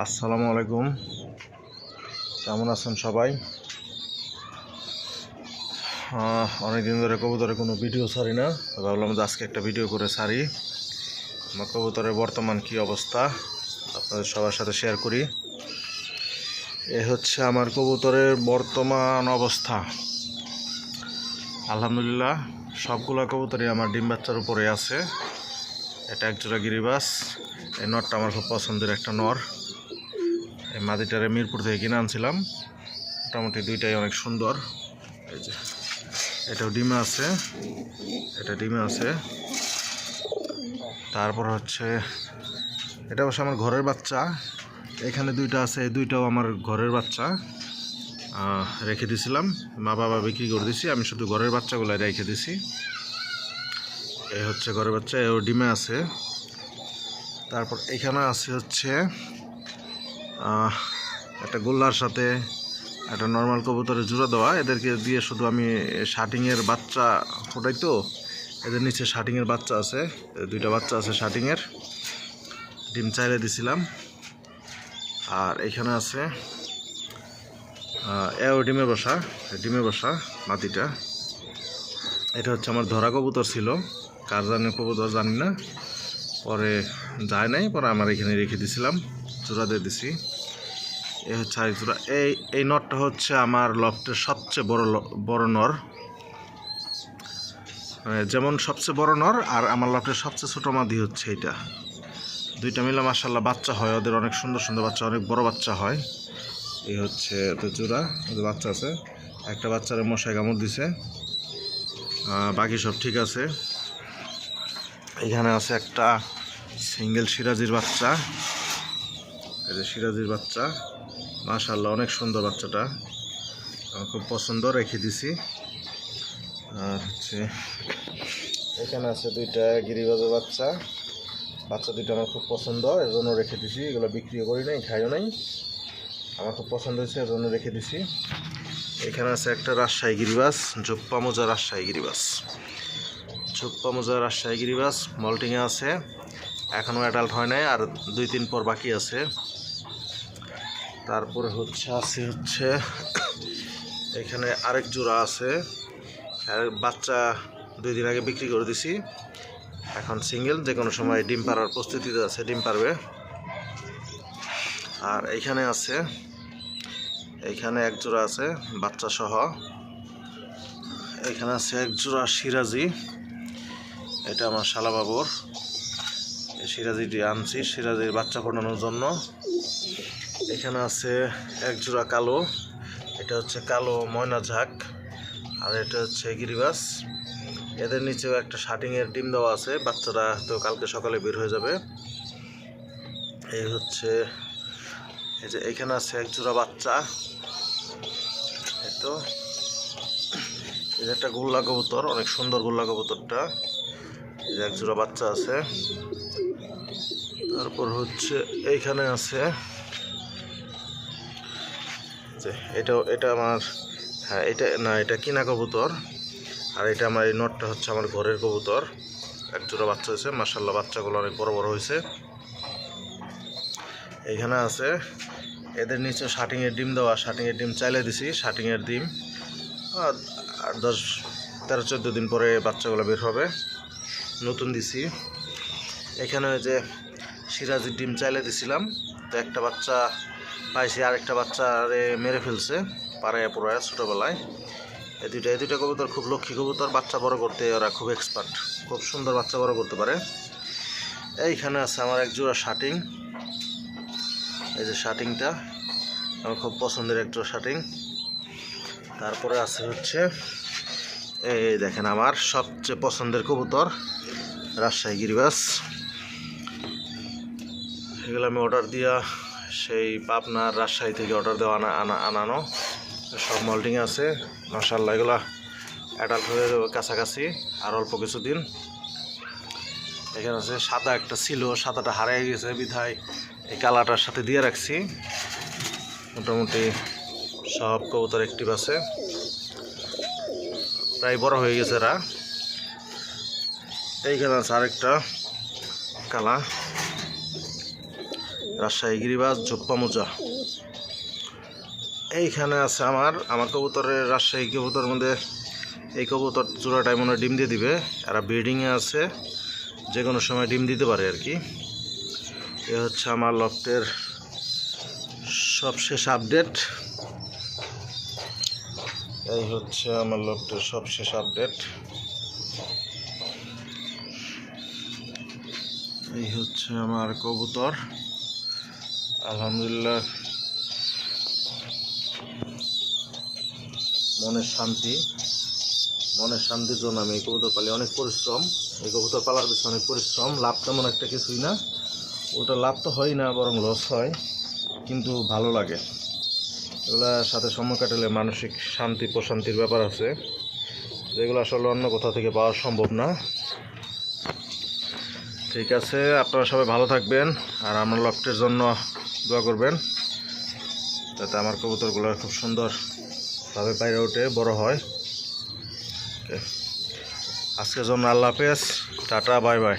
আসসালামু আলাইকুম। কেমন আছেন সবাই? অনেকদিন ধরে কবুতরের কোনো ভিডিও ছাড়ি না। ভাবলাম যে আজকে একটা ভিডিও করে ছাড়ি। আমার কবুতরের বর্তমান কি অবস্থা, আপনাদের সবার সাথে শেয়ার করি। এ হচ্ছে আমার কবুতরের বর্তমান অবস্থা। আলহামদুলিল্লাহ, সবগুলা কবুতরই আমার ডিম বাচ্চার উপরে আছে। এটা একজোড়া গিরিবাস। এই নরটা আমার খুব পছন্দের একটা নর। এই মাদিটারে মিরপুর থেকে কিনে আনছিলাম। মোটামুটি দুইটাই অনেক সুন্দর। এই যে, এটাও ডিমে আছে। এটা ডিমে আছে। তারপর হচ্ছে, এটা অবশ্য আমার ঘরের বাচ্চা। এখানে দুইটা আছে দুইটাও আমার ঘরের বাচ্চা। রেখে দিয়েছিলাম মা বাবা বিক্রি করে দিছি, আমি শুধু ঘরের বাচ্চাগুলো রেখে দিছি। এই হচ্ছে ঘরের বাচ্চা, এও ডিমে আছে। তারপর এখানে আছে হচ্ছে একটা গোল্লার সাথে একটা নর্মাল কবুতরের জোড়া দেওয়া। এদেরকে দিয়ে শুধু আমি শার্টিংয়ের বাচ্চা ফোটাই তো, এদের নিচে শার্টিংয়ের বাচ্চা আছে, দুইটা বাচ্চা আছে শার্টিংয়ের। ডিম চাইলে দিছিলাম। আর এখানে আছে এও ডিমে বসা ডিমে বসা মাটিটা। এটা হচ্ছে আমার ধরা কবুতর ছিল। কার জানে কবুতর জানি না। পরে যায় নাই, পরে আমার এখানে রেখে দিছিলাম, জোড়া দিয়ে দিছি। এই হচ্ছে আরেক জোড়া। এই এই নটটা হচ্ছে আমার লফটের সবচেয়ে বড় বড় নর। মানে যেমন সবচেয়ে বড় নর, আর আমার লফটের সবচেয়ে ছোটো মাদি হচ্ছে এটা দুইটা মিলে মাসাল্লাহ বাচ্চা হয়, ওদের অনেক সুন্দর সুন্দর বাচ্চা, অনেক বড় বাচ্চা হয়। এই হচ্ছে ওদের জোড়া, ওদের বাচ্চা আছে। একটা বাচ্চারে মশায় কামড় দিছে। বাকি সব ঠিক আছে। এখানে আছে একটা সিঙ্গেল সিরাজির বাচ্চা। এই যে সিরাজির বাচ্চা। মাশাল্লাহ অনেক সুন্দর বাচ্চাটা। আমার খুব পছন্দ, রেখে দিছি। আর হচ্ছে, এখানে আছে দুইটা গিরিবাজের বাচ্চা। বাচ্চা দুইটা আমার খুব পছন্দ এর জন্য রেখে দিছি। এগুলো বিক্রিও করি নাই, খাইও নাই। আমার খুব পছন্দ হয়েছে এর জন্য রেখে দিছি। এখানে আছে একটা রাজশাহী গিরিবাস জোপ্পা মোজা রাজশাহী গিরিবাস জোপ্পা মোজা রাজশাহী গিরিবাস মল্টিংয়ে আছে। এখনও অ্যাডাল্ট হয় নাই, আর দুই তিন পর বাকি আছে। তারপরে হচ্ছে, আছে হচ্ছে, এখানে আরেক জোড়া আছে। বাচ্চা দুই দিন আগে বিক্রি করে দিছি। এখন সিঙ্গেল যে কোনো সময় ডিম পাড়ার প্রস্তুতিতে আছে, ডিম পারবে আর এইখানে আছে এইখানে এক জোড়া আছে, বাচ্চা সহ। এখানে আছে এক জোড়া সিরাজি। এটা আমার শালাবাবুর। সিরাজিটি আনছি, সিরাজির বাচ্চা ফোটানোর জন্য। এখানে আছে এক জোড়া কালো, এটা হচ্ছে কালো ময়না ঝাঁক, আর এটা হচ্ছে গিরিবাস। এদের নিচেও একটা শার্টিংয়ের ডিম দেওয়া আছে, বাচ্চারা তো কালকে সকালে বের হয়ে যাবে। এই হচ্ছে, এই যে এখানে আছে এক জোড়া বাচ্চা তো এই যে একটা গোল্লা কবুতর, অনেক সুন্দর গোল্লা কবুতরটা। এই যে এক জোড়া বাচ্চা আছে। তারপর হচ্ছে, এইখানে আছে যে এটা এটা আমার হ্যাঁ এটা, না, এটা কিনা কবুতর। আর এটা আমার এই নটটা হচ্ছে আমার ঘরের কবুতর। এক জোড়া বাচ্চা হয়েছে মার্শাল্লাহ বাচ্চাগুলো অনেক বড় বড় হয়েছে। এইখানে আছে, এদের নিচে শার্টিংয়ের ডিম দেওয়া শার্টিংয়ের ডিম চাইলে দিছি শার্টিংয়ের ডিম। আর দশ, তেরো, চোদ্দ দিন পরে বাচ্চাগুলো বের হবে। নতুন দিছি। এখানে যে সিরাজির ডিম চাইলে দিছিলাম। তো একটা বাচ্চা পাইছি আরেকটা বাচ্চারে মেরে ফেলছে, পাড়ায় পড়ায়, ছোটোবেলায়। এই দুইটা এই দুইটা কবুতর খুব লক্ষ্মী কবুতর, বাচ্চা বড় করতে ওরা খুব এক্সপার্ট খুব সুন্দর বাচ্চা বড় করতে পারে। এইখানে আছে আমার এক জোড়া শার্টিং এই যে শার্টিংটা আমার খুব পছন্দের এক জোড়া শার্টিং তারপরে আছে হচ্ছে, এই দেখেন আমার সবচেয়ে পছন্দের কবুতর, রাজশাহী গিরিবাস। এগুলো আমি অর্ডার দিয়া সেই পাবনার রাজশাহী থেকে অর্ডার দেওয়া আনা আনা আনানো। সব মল্টিং আছে। মাসাল্লাহ এগুলো অ্যাডাল্ট হয়ে যাবে কাছাকাছি আর অল্প কিছুদিন। এখানে আছে সাদা একটা ছিল, সাদাটা হারিয়ে গেছে বিধায়। এই কালাটার সাথে দিয়ে রাখছি। মোটামুটি সব কবুতর অ্যাক্টিভ আছে। প্রায় বড় হয়ে গেছে এরা। এইখানে আছে আরেকটা কালা। রাজশাহী জোপ্পা মোজা। এইখানে আছে আমার আমার কবুতরের রাজশাহী কবুতর মধ্যে এই কবুতর জোড়াটায় মনে ডিম দিয়ে দিবে। এরা ব্রিডিংয়ে আছে যে কোনো সময় ডিম দিতে পারে আর কি। এ হচ্ছে আমার লফটের সবশেষ আপডেট এই হচ্ছে আমার লফটের সবশেষ আপডেট এই হচ্ছে আমার কবুতর। আলহামদুলিল্লাহ। মনের শান্তি, মনের শান্তির জন্য আমি এই কবুতর পালি। অনেক পরিশ্রম, এই কবুতর পালার পিছনে অনেক পরিশ্রম, লাভ তেমন একটা কিছুই না। ওটা লাভ তো হয় না, বরং লস হয়, কিন্তু ভালো লাগে। এগুলার সাথে সময় কাটালে মানসিক শান্তি, প্রশান্তির ব্যাপার আছে। যেগুলো আসলে অন্য কোথাও থেকে পাওয়া সম্ভব না। ঠিক আছে, আপনারা সবাই ভালো থাকবেন, আর আমার লফটের জন্য দোয়া করবেন। তাতে আমার কবুতরগুলো খুব সুন্দরভাবে বাইরে উঠে বড় হয়। আজকে আজকের জন্য আল্লাহ হাফেজ। Tata, bye bye.